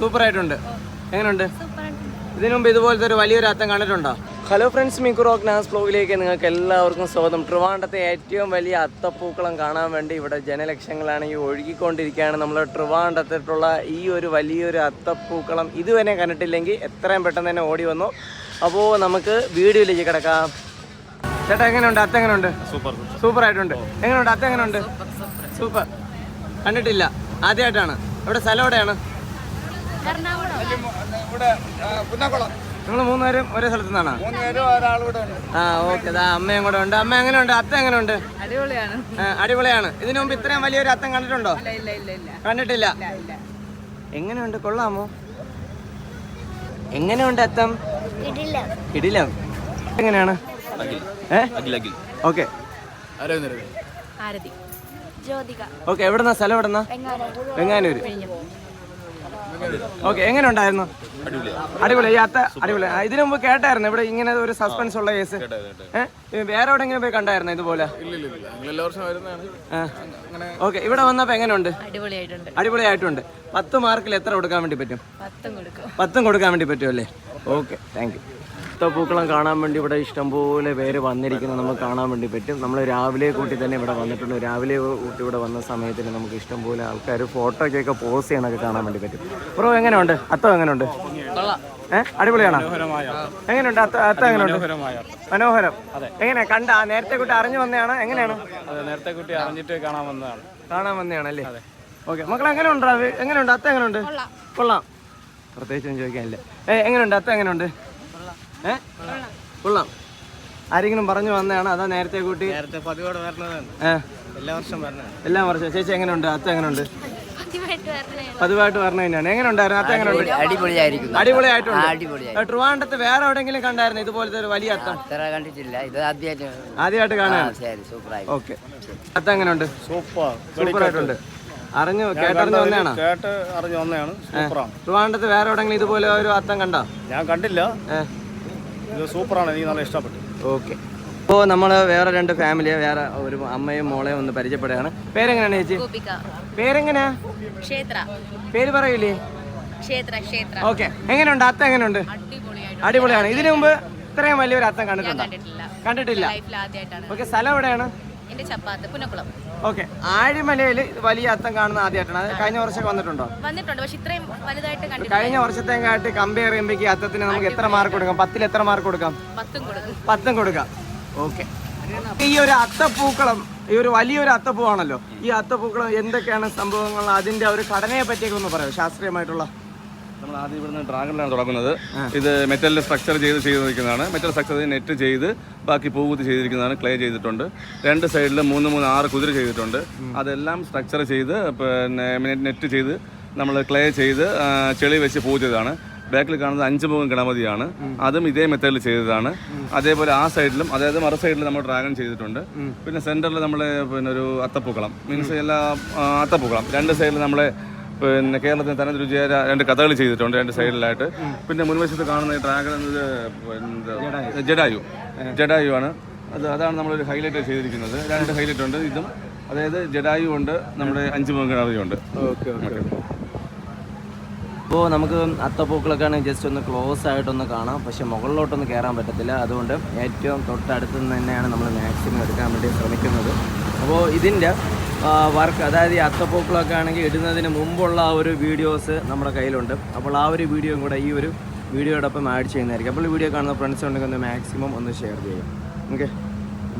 Super ആയിട്ടുണ്ട് എങ്ങനെയുണ്ട് ഇതിനു മുമ്പ് ഇതുപോലത്തെ ഒരു വലിയൊരു അത്തം കണ്ടിട്ടുണ്ടോ? ഹലോ ഫ്രണ്ട്സ് മിക്കുറോക്ക് നാസ് ബ്ലോഗിലേക്ക് നിങ്ങൾക്ക് എല്ലാവർക്കും സ്വാഗതം. ട്രിവാൻഡത്തെ ഏറ്റവും വലിയ അത്തപ്പൂക്കളം കാണാൻ വേണ്ടി ഇവിടെ ജനലക്ഷങ്ങളാണ് ഈ ഒഴുകിക്കൊണ്ടിരിക്കുകയാണ്. നമ്മൾ ട്രിവാൻഡത്തിട്ടുള്ള ഈ ഒരു വലിയൊരു അത്തപ്പൂക്കളം ഇതുവരെ കണ്ടിട്ടില്ലെങ്കിൽ എത്രയും പെട്ടെന്ന് തന്നെ ഓടി വന്നു. അപ്പോൾ നമുക്ക് വീഡിയോയിലേക്ക് കിടക്കാം. ചേട്ടാ എങ്ങനെയുണ്ട്? അത്ത എങ്ങനെയുണ്ട്? സൂപ്പർ. സൂപ്പർ ആയിട്ടുണ്ട് എങ്ങനെയുണ്ട്? അത്ത എങ്ങനെയുണ്ട്? സൂപ്പർ. കണ്ടിട്ടില്ല. ആദ്യമായിട്ടാണ്. ഇവിടെ സ്ഥലം എവിടെയാണ്? നിങ്ങൾ മൂന്നുപേരും ഒരേ സ്ഥലത്തു നിന്നാണ്. ആ ഓക്കെ. അതാ അമ്മയും കൂടെ ഉണ്ട്. അമ്മ എങ്ങനെയുണ്ട്? അത്ത എങ്ങനെയുണ്ട്? അടിപൊളിയാണ്. ആ, അടിപൊളിയാണ്. ഇതിനു മുമ്പ് ഇത്രയും വലിയൊരു അത്തം കണ്ടിട്ടുണ്ടോ? ഇല്ല ഇല്ല ഇല്ല ഇല്ല. കണ്ടിട്ടില്ല. ഇല്ല എങ്ങനെയുണ്ട്? കൊള്ളാമോ? എങ്ങനെയുണ്ട് അത്തം? ഇടിലം എങ്ങനെയാണ്? ഓക്കെ. ആരതി. ജ്യോതിക. ഓക്കെ എവിടെന്നാ? സ്ഥലം എവിടെന്നാ? വെങ്ങാനൂര്. ഓക്കെ എങ്ങനെ ഉണ്ടായിരുന്നു അടിപൊളി. ഈ അത്ത അടിപൊളി. ഇതിനു മുമ്പ് കേട്ടായിരുന്നു ഇവിടെ ഇങ്ങനെ ഒരു സസ്പെൻസ് ഉള്ള കേസ് ഏഹ് വേറെ എവിടെങ്കിലും പോയി കണ്ടായിരുന്നു ഇതുപോലെ? ഓക്കെ ഇവിടെ വന്നപ്പോ എങ്ങനെയുണ്ട്? അടിപൊളിയായിട്ടുണ്ട്. അടിപൊളിയായിട്ടുണ്ട്. പത്ത് മാർക്കിൽ എത്ര കൊടുക്കാൻ വേണ്ടി പറ്റും? പത്തും കൊടുക്കാൻ വേണ്ടി പറ്റുമല്ലേ ഓക്കെ താങ്ക് യു പൂക്കളം കാണാൻ വേണ്ടി ഇവിടെ ഇഷ്ടംപോലെ പേര് വന്നിരിക്കുന്നത് നമുക്ക് കാണാൻ വേണ്ടി പറ്റും. നമ്മൾ രാവിലെ കൂട്ടി തന്നെ ഇവിടെ വന്നിട്ടുണ്ട്. രാവിലെ കൂട്ടി ഇവിടെ വന്ന സമയത്തിന് നമുക്ക് ഇഷ്ടംപോലെ ആൾക്കാർ ഫോട്ടോയ്ക്കൊക്കെ പോസ് ചെയ്യണമൊക്കെ കാണാൻ വേണ്ടി പറ്റും. ബ്രോ എങ്ങനെയുണ്ട്? അത്തം എങ്ങനെയുണ്ട്? ഏഹ് അടിപൊളിയാണോ? എങ്ങനെയുണ്ട്? അത്ത അത്ത എങ്ങനെയുണ്ട്? മനോഹരം. എങ്ങനെ കണ്ട? നേരത്തെ കൂട്ടി അറിഞ്ഞു വന്നതാണ്. എങ്ങനെയാണ്? അതെ നേരത്തെ കുട്ടി അറിഞ്ഞിട്ട് കാണാൻ വന്നതാണ്. കാണാൻ വന്നതാണല്ലേ? ഓക്കെ. മക്കൾ എങ്ങനെയുണ്ട്? അത് എങ്ങനെയുണ്ട്? അത്ത എങ്ങനെയുണ്ട്? കൊള്ളാം. പ്രത്യേകിച്ചൊന്നും ചോദിക്കാനില്ല. ഏഹ് എങ്ങനെയുണ്ട്? അത്ത എങ്ങനെയുണ്ട്? ഏ? കൊള്ളാം. ആരെങ്കിലും പറഞ്ഞു വന്നതാണ് അതാ നേരത്തെ കൂട്ടി. നേരത്തെ പതിവോടെ വരണതാണ് ഏ? എല്ലാ വർഷം വരണതാണ് എല്ലാം വർഷം. ചേച്ചി എങ്ങനെയുണ്ട് അത്ത എങ്ങനെയുണ്ട് വരണേ പതിവായിട്ട് പറഞ്ഞു തന്നെയാണ് എങ്ങനെയുണ്ടായിരുന്നു അത്ത എങ്ങനെയുണ്ട് അടിപൊളിയായിരിക്കും അടിപൊളിയായിട്ടുണ്ട്. അടിപൊളിയായി. ഏ, വേറെ എവിടെയെങ്കിലും കണ്ടായിരുന്നു? ഇതുപോലത്തെ ഒരു വലിയ അത്ത. കണ്ടിട്ടില്ല. ഇത് ആദ്യമായിട്ട് കാണാൻ ശരി സൂപ്പറായി. ഓക്കെ. അത്ത എങ്ങനെയുണ്ട് സൂപ്പർ. സൂപ്പർ ആയിട്ടുണ്ട് അറിഞ്ഞു കേട്ടറിഞ്ഞു വന്നതാണ്? കേട്ട് അറിഞ്ഞു വന്നതാണ്. സൂപ്പറാണ്. ട്രിവാൻഡ്രത്ത് വേറെ എവിടെങ്കിലും ഇതുപോലെ ഒരു അത്തം കണ്ടോ? ഞാൻ കണ്ടില്ല. ഇത് സൂപ്പറാണ്. എനിക്ക് നല്ല ഇഷ്ടപ്പെട്ടു. ഓക്കെ. ഇപ്പോൾ നമ്മൾ വേറെ രണ്ട് ഫാമിലിയെ വേറെ ഒരു അമ്മയും മോളെയും ഒന്ന് പരിചയപ്പെടുകയാണ്. പേരെങ്ങനെയാണ് ചേച്ചി? ഗോപിക. പേരെങ്ങനെയാ ക്ഷേത്ര. പേര് പറയൂലേ? ക്ഷേത്ര ക്ഷേത്ര. ഓക്കെ. എങ്ങനെയുണ്ട്? അത്ത എങ്ങനെയുണ്ട്? അടിപൊളിയാണ്. ഇതിനു മുമ്പ് ഇത്രയും വലിയൊരു അത്തം കണ്ടിട്ടുണ്ടോ? കണ്ടിട്ടില്ല. കണ്ടിട്ടില്ല. ലൈഫിൽ ആദ്യമായിട്ടാണ്. ഓക്കെ സ്ഥലം എവിടെയാണ്? എന്റെ ചപ്പാത്ത് പുനക്കുളം. ഓക്കെ. ആഴിമലയിൽ വലിയ അത്തം കാണുന്ന ആദ്യമായിട്ടാണ്. അത് കഴിഞ്ഞ വർഷമൊക്കെ വന്നിട്ടുണ്ടോ? വന്നിട്ടുണ്ട്. പക്ഷെ ഇത്രയും വലുതായിട്ട് കണ്ടിട്ടില്ല. കഴിഞ്ഞ വർഷത്തേക്കായിട്ട് കമ്പയർ ചെയ്യുമ്പോൾ ഈ അത്തത്തിന് നമുക്ക് എത്ര മാർക്ക് കൊടുക്കാം? പത്തിൽ എത്ര മാർക്ക് കൊടുക്കാം? പത്തും കൊടുക്കും. പത്തും കൊടുക്കാം. ഓക്കെ. ഈ ഒരു അത്തപ്പൂക്കളം ഈ ഒരു വലിയൊരു അത്തപ്പൂവാണല്ലോ. ഈ അത്തപ്പൂക്കളം എന്തൊക്കെയാണ് സംഭവങ്ങൾ? അതിന്റെ ഒരു ഘടനയെ പറ്റിയൊക്കെ ഒന്ന് പറയാം. ശാസ്ത്രീയമായിട്ടുള്ള നമ്മൾ ആദ്യം ഇവിടുന്ന് ഡ്രാഗണിലാണ് തുടങ്ങുന്നത്. ഇത് മെറ്റലിൽ സ്ട്രക്ചർ ചെയ്ത് ചെയ്തിരിക്കുന്നതാണ് മെറ്റൽ സ്ട്രക്ചർ നെറ്റ് ചെയ്ത് ബാക്കി പൂകുത്തി ചെയ്തിരിക്കുന്നതാണ് ക്ലേ ചെയ്തിട്ടുണ്ട്. രണ്ട് സൈഡിൽ മൂന്ന് മൂന്ന് ആറ് കുതിര ചെയ്തിട്ടുണ്ട്. അതെല്ലാം സ്ട്രക്ചർ ചെയ്ത് പിന്നെ നെറ്റ് ചെയ്ത് നമ്മൾ ക്ലേ ചെയ്ത് ചെളി വെച്ച് പൂ ചെയ്തതാണ് ബാക്കിൽ കാണുന്നത് അഞ്ച് മുഖം ഗണപതിയാണ്. അതും ഇതേ മെത്തേഡിൽ ചെയ്തതാണ്. അതേപോലെ ആ സൈഡിലും അതായത് മറു സൈഡിൽ നമ്മൾ ഡ്രാഗൺ ചെയ്തിട്ടുണ്ട്. പിന്നെ സെന്ററിൽ നമ്മൾ പിന്നെ ഒരു അത്തപ്പൂക്കളം. മീൻസ് എല്ലാ അത്തപ്പൂക്കളം. രണ്ട് സൈഡിൽ നമ്മളെ പിന്നെ കേരളത്തിന് തനത് രുചിയായ രണ്ട് കഥകൾ ചെയ്തിട്ടുണ്ട് രണ്ട് സൈഡിലായിട്ട്. പിന്നെ മുൻവശത്ത് കാണുന്ന ഈ ഡ്രാഗൺ എന്നത് ജഡായു. ജഡായു. ആണ് അത് അതാണ് നമ്മളൊരു ഹൈലൈറ്റ് ചെയ്തിരിക്കുന്നത്. രണ്ട് ഹൈലൈറ്റ് ഉണ്ട്. ഇതും അതായത് ജഡായു ഉണ്ട് നമ്മുടെ അഞ്ച് മുഖം അപ്പോൾ ഓക്കെ ഓക്കെ ഇപ്പോൾ നമുക്ക് അത്തപ്പൂക്കളൊക്കെ ആണെങ്കിൽ ജസ്റ്റ് ഒന്ന് ക്ലോസ് ആയിട്ടൊന്ന് കാണാം. പക്ഷെ മുകളിലോട്ടൊന്നും കയറാൻ പറ്റത്തില്ല. അതുകൊണ്ട് ഏറ്റവും തൊട്ടടുത്ത് നിന്ന് തന്നെയാണ് നമ്മൾ മാക്സിമം എടുക്കാൻ വേണ്ടി ശ്രമിക്കുന്നത്. അപ്പോൾ ഇതിന്റെ വർക്ക് അതായത് ഈ അത്തപ്പൂക്കളൊക്കെ ആണെങ്കിൽ ഇടുന്നതിന് മുമ്പുള്ള ആ ഒരു വീഡിയോസ് നമ്മുടെ കയ്യിലുണ്ട്. അപ്പോൾ ആ ഒരു വീഡിയോയും കൂടെ ഈ ഒരു വീഡിയോടൊപ്പം ആഡ് ചെയ്യുന്നതായിരിക്കും. അപ്പോൾ ഈ വീഡിയോ കാണുന്ന ഫ്രണ്ട്സ് ഉണ്ടെങ്കിൽ ഒന്ന് മാക്സിമം ഒന്ന് ഷെയർ ചെയ്യാം ഓക്കെ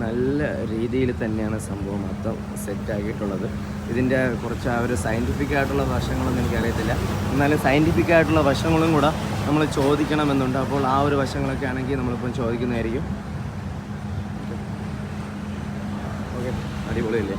നല്ല രീതിയിൽ തന്നെയാണ് സംഭവം മൊത്തം സെറ്റാക്കിയിട്ടുള്ളത് ഇതിന്റെ കുറച്ച് ആ ഒരു സയന്റിഫിക് ആയിട്ടുള്ള വശങ്ങളൊന്നും എനിക്കറിയത്തില്ല. എന്നാലും സയന്റിഫിക് ആയിട്ടുള്ള വശങ്ങളും കൂടെ നമ്മൾ ചോദിക്കണമെന്നുണ്ട്. അപ്പോൾ ആ ഒരു വശങ്ങളൊക്കെ ആണെങ്കിൽ നമ്മളിപ്പം ചോദിക്കുന്നതായിരിക്കും. ഓക്കെ അടിപൊളിയല്ലേ?